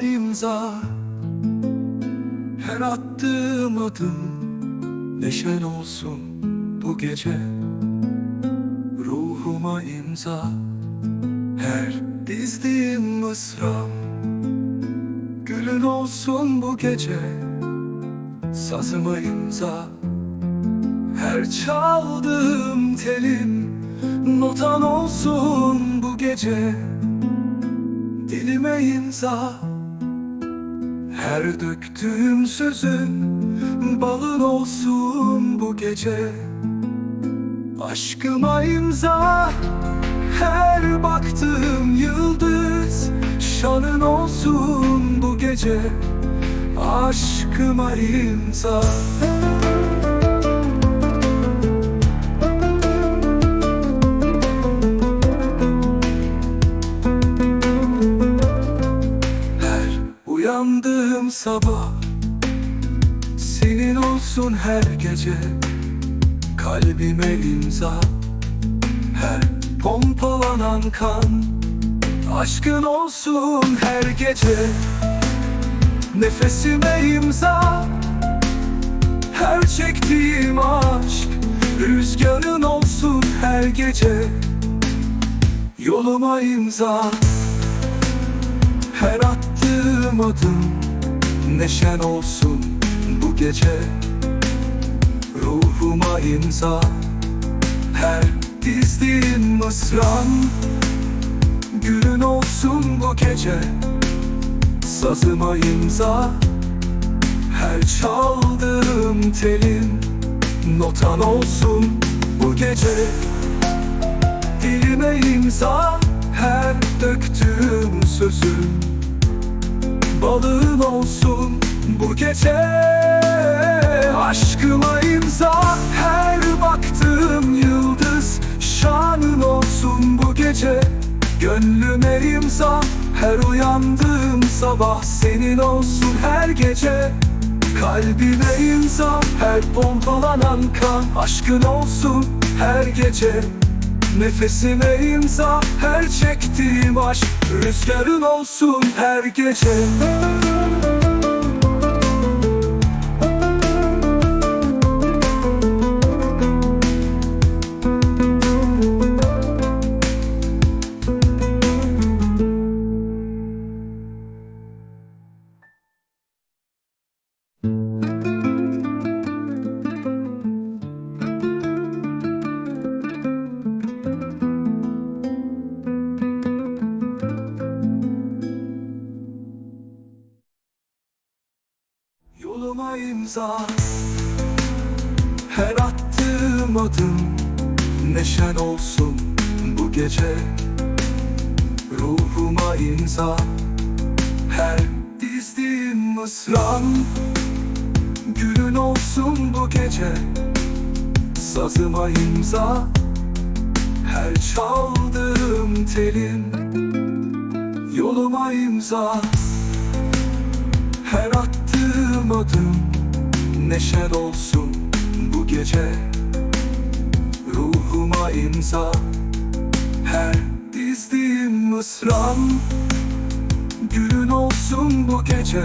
imza. Her attığım adım Neşen olsun bu gece. Ruhuma imza. Her dizdiğim mısram Gülün olsun bu gece. Sazıma imza. Her çaldığım telim Notan olsun bu gece. Dilime imza Her döktüğüm sözün Balın olsun bu gece. Aşkıma imza Her baktığım yıldız Şanın olsun bu gece. Aşkıma imza sabah Senin olsun her gece. Kalbime imza Her pompalanan kan. Aşkın olsun her gece. Nefesime imza Her çektiğim aşk. Rüzgarın olsun her gece. Yoluma imza her attığım adım neşen olsun bu gece. Ruhuma imza. Her dizdiğin mısran. Gülün olsun bu gece. Sazıma imza. Her çaldığım telin Notan olsun bu gece. Dilime imza. Her döktüğüm sözün Balığın olsun bu gece. Aşkıma imza her baktığım yıldız Şanın olsun bu gece. Gönlüme imza her uyandığım sabah Senin olsun her gece. Kalbime imza her pompalanan kan Aşkın olsun her gece. Nefesime imza her çektiğim aşk Rüzgarın olsun her gece imza. Her attığım adım Neşen olsun bu gece. Ruhuma imza. Her dizdiğim mısran Gülün olsun bu gece. Sazıma imza. Her çaldığım telin Yoluma imza. Her attığım adım neşen olsun bu gece. Ruhuma imza Her dizdiğim mısran Gülün olsun bu gece